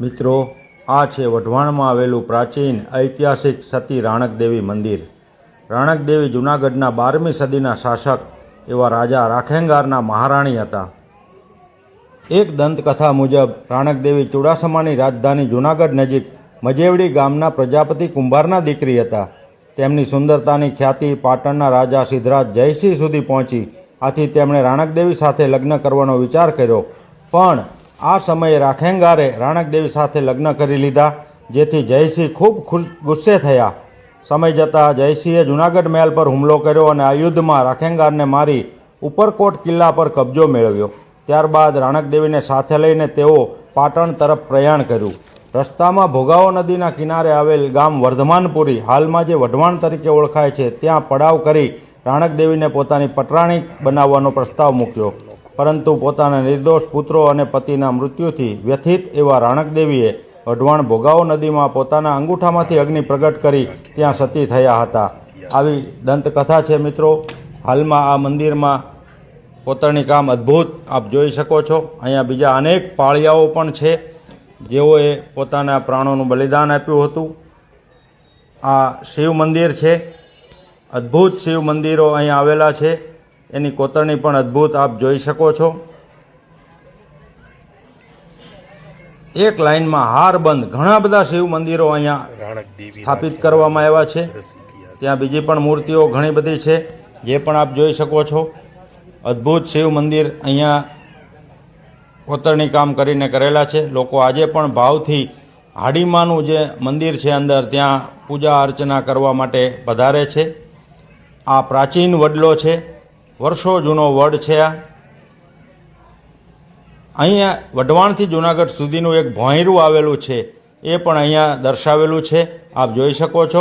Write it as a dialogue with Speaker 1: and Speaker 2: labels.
Speaker 1: મિત્રો, આ છે વઢવાણમાં આવેલું પ્રાચીન ઐતિહાસિક સતી રાણકદેવી મંદિર. રાણકદેવી જૂનાગઢના બારમી સદીના શાસક એવા રાજા રાખેંગારના મહારાણી હતા. એક દંતકથા મુજબ, રાણકદેવી ચુડાસમાની રાજધાની જૂનાગઢ નજીક મજેવડી ગામના પ્રજાપતિ કુંભારના દીકરી હતા. તેમની સુંદરતાની ખ્યાતિ પાટણના રાજા સિદ્ધરાજ જયસિંહ સુધી પહોંચી. આથી તેમણે રાણકદેવી સાથે લગ્ન કરવાનો વિચાર કર્યો. પણ આ સમયે રાખેંગારે રાણકદેવી સાથે લગ્ન કરી લીધા, જેથી જયસિંહ ખૂબ ખુશ ગુસ્સે થયા. સમય જતાં જયસિંહે જૂનાગઢ મહેલ પર હુમલો કર્યો અને આ યુદ્ધમાં રાખેંગારને મારી ઉપરકોટ કિલ્લા પર કબજો મેળવ્યો. ત્યારબાદ રાણકદેવીને સાથે લઈને તેઓ પાટણ તરફ પ્રયાણ કર્યું. રસ્તામાં ભોગાવો નદીના કિનારે આવેલ ગામ વર્ધમાનપુરી, હાલમાં જે વઢવાણ તરીકે ઓળખાય છે, ત્યાં પડાવ કરી રાણકદેવીને પોતાની પટરાણી બનાવવાનો પ્રસ્તાવ મૂક્યો. પરંતુ પોતાના નિર્દોષ પુત્રો અને પતિના મૃત્યુથી વ્યથિત એવા રાણકદેવીએ અઢવાણ ભોગાવો નદીમાં પોતાના અંગૂઠામાંથી અગ્નિ પ્રગટ કરી ત્યાં સતી થયા હતા. આવી દંતકથા છે મિત્રો. હાલમાં આ મંદિરમાં કોતરણી કામ અદ્ભુત આપ જોઈ શકો છો. અહીંયા બીજા અનેક પાળિયાઓ પણ છે. જેઓએ પોતાના પ્રાણોનું બલિદાન આપ્યું હતું. આ શિવ મંદિર છે. અદ્ભુત શિવ મંદિરો અહીંયા આવેલા છે. એની કોતરણી પણ અદ્ભુત આપ જોઈ શકો છો. એક લાઇનમાં હારબંધ ઘણા બધા શિવ મંદિરો અહીંયા સ્થાપિત કરવામાં આવ્યા છે. ત્યાં બીજી પણ મૂર્તિઓ ઘણી બધી છે. જે પણ આપ જોઈ શકો છો. અદ્ભુત શિવ મંદિર અહીંયા કોતરણી કામ કરીને કરેલા છે. લોકો આજે પણ ભાવથી હાડીમાનું જે મંદિર છે અંદર ત્યાં પૂજા અર્ચના કરવા માટે પધારે છે. આ પ્રાચીન વડલો છે. વર્ષો જૂનો વડ છે આ. અહીંયા વઢવાણથી જુનાગઢ સુધીનું એક ભોંયરું આવેલું છે, એ પણ અહીંયા દર્શાવેલું છે. આપ જોઈ શકો છો.